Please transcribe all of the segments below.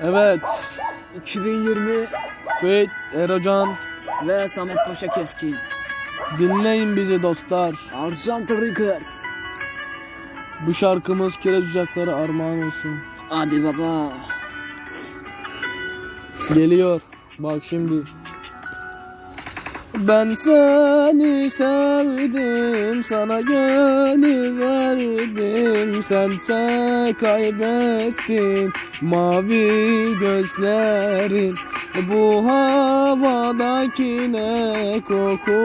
Evet. 2020 Feyt Erocan. ve Samet Paşa Keskin. Dinleyin bizi dostlar. Arjant Records. Bu şarkımız kireç ucakları armağan olsun. Hadi baba. Geliyor. Bak şimdi. Ben seni sevdim, sana gönül verdim. Kaybettin mavi gözlerin. Bu havadaki ne koku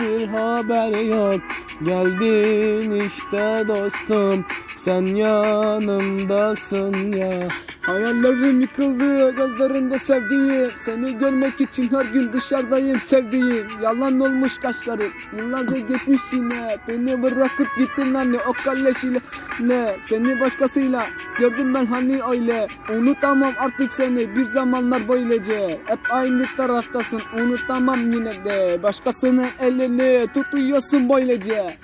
bir haber yok. Geldin işte dostum, sen yanımdasın ya. Hayallerim yıkıldı gözlerinde sevdiğim Seni görmek için her gün dışarıdayım sevdiğim Yalan olmuş kaşların Yıllarca geçmiş yine Beni bırakıp gittin anne o kalleş ile Ne seni başkasıyla Gördüm ben hani öyle Unutamam artık seni bir zamanlar böylece. Hep aynı taraftasın unutamam yine de. Başkasının elini tutuyorsun böylece.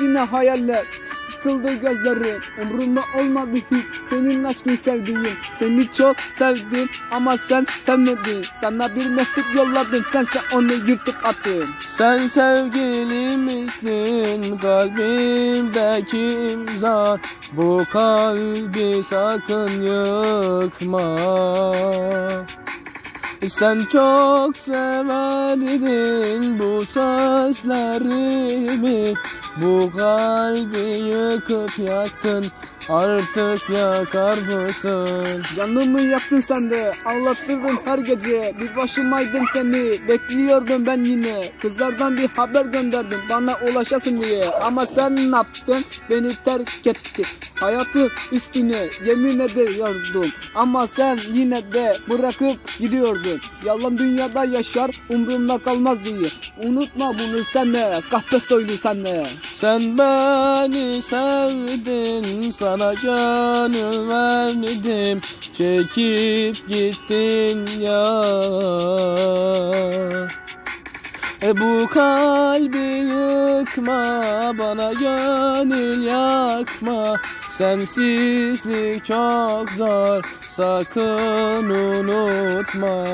Yine hayaller Yıkıldı gözlerim Umrumda olmadı hiç. Senin aşkın sevdiğim Seni çok sevdim ama sen sevmedin. Sana bir mektup yolladım Sense onu yırtıp attın Sen sevgilimizsin kalbimdeki imza Bu kalbi sakın yıkma. Sen çok severdin bu sözlerimi. Bu kalbi yıkıp yaktın artık yakar mısın? Canımı yaktın sen de? Ağlattırdın her gece. Bir başımaydım seni. Bekliyordum ben yine. Kızlardan bir haber gönderdim Bana ulaşasın diye. Ama sen ne yaptın? Beni terk etti Hayatı üstüne yemin ediyordum Ama sen yine de bırakıp gidiyordun. Yalan dünyada yaşar umrumda kalmaz diye. Unutma bunu sen de. Kahpe soylu sen de. Sen beni sevdin, sana gönül verdim, çekip gittin ya. E bu kalbi yıkma, bana gönül yakma. Sensizlik çok zor, sakın unutma.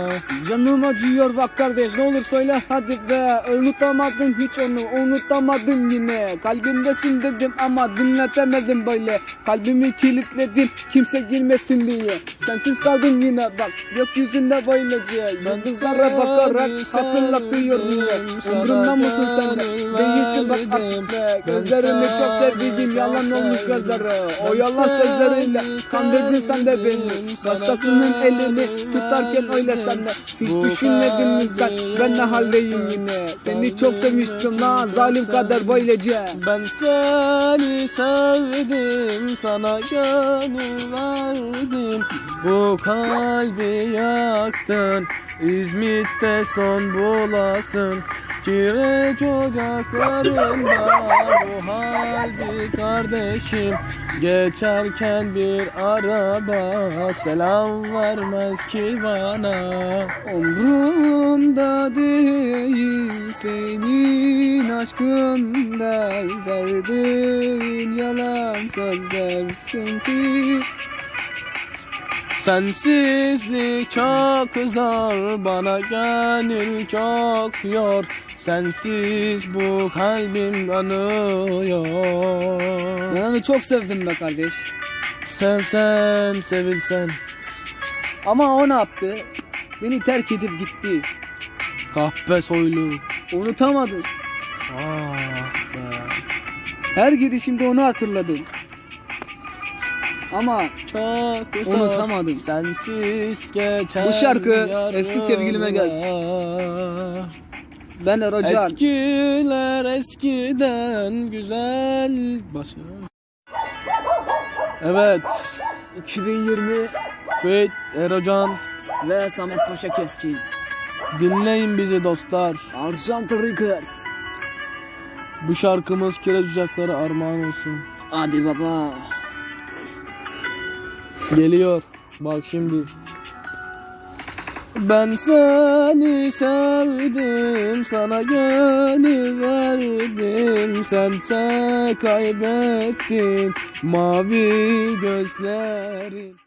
Canım acıyor bak kardeş ne olur söyle hadi be. Unutamadım hiç onu unutamadım yine. Kalbimdesin dedim ama dinletemedim böyle. Kalbimi kilitledim kimse girmesin diye. Sensiz kaldım yine bak gökyüzünde böylece Yıldızlara bakarak hatırlatıyor yine Umrumda mısın sen de? Değilsin bak artık be. Gözlerimi çok sevdiğim yalan olmuş gözleri O yalan sözleriyle kandırdın sen de beni Başkasının elini tutarken öyle sen de. Hiç düşünmedin mi sen? Ben ne haldeyim yine? Seni çok sevmiştim la zalim kader böylece. Ben seni sevdim, sana gönül verdim. Bu kalbi yaktın, İzmit'te son bulasın. Kireç ocaklarında bu halbi kardeşim. Geçerken bir araba selam vermez ki bana. Umrumda değil senin aşkında Verdiğin yalan sözler sensiz Sensizlik çok zor bana gönül çok yor Sensiz bu kalbim yanıyor. Ben onu çok sevdim be kardeş. Sevsem sevilsem. Ama o ne yaptı? Beni terk edip gitti. Kahpe soylu. Unutamadım Ah be. Her gidişimde onu hatırladım. Ama Çok zor Unutamadım. Sensiz geçen Bu şarkı eski sevgilime gelsin. Ben Erocan Eskiler eskiden güzel başa. Evet. 2020 Feyt Erocan. ve Samet Paşa Keskin Dinleyin bizi dostlar. Arjant Records Bu şarkımız kireç ucakları armağan olsun. Hadi baba Geliyor. Bak şimdi. Ben seni sevdim, sana gönül verdim. Sense kaybettin mavi gözlerin.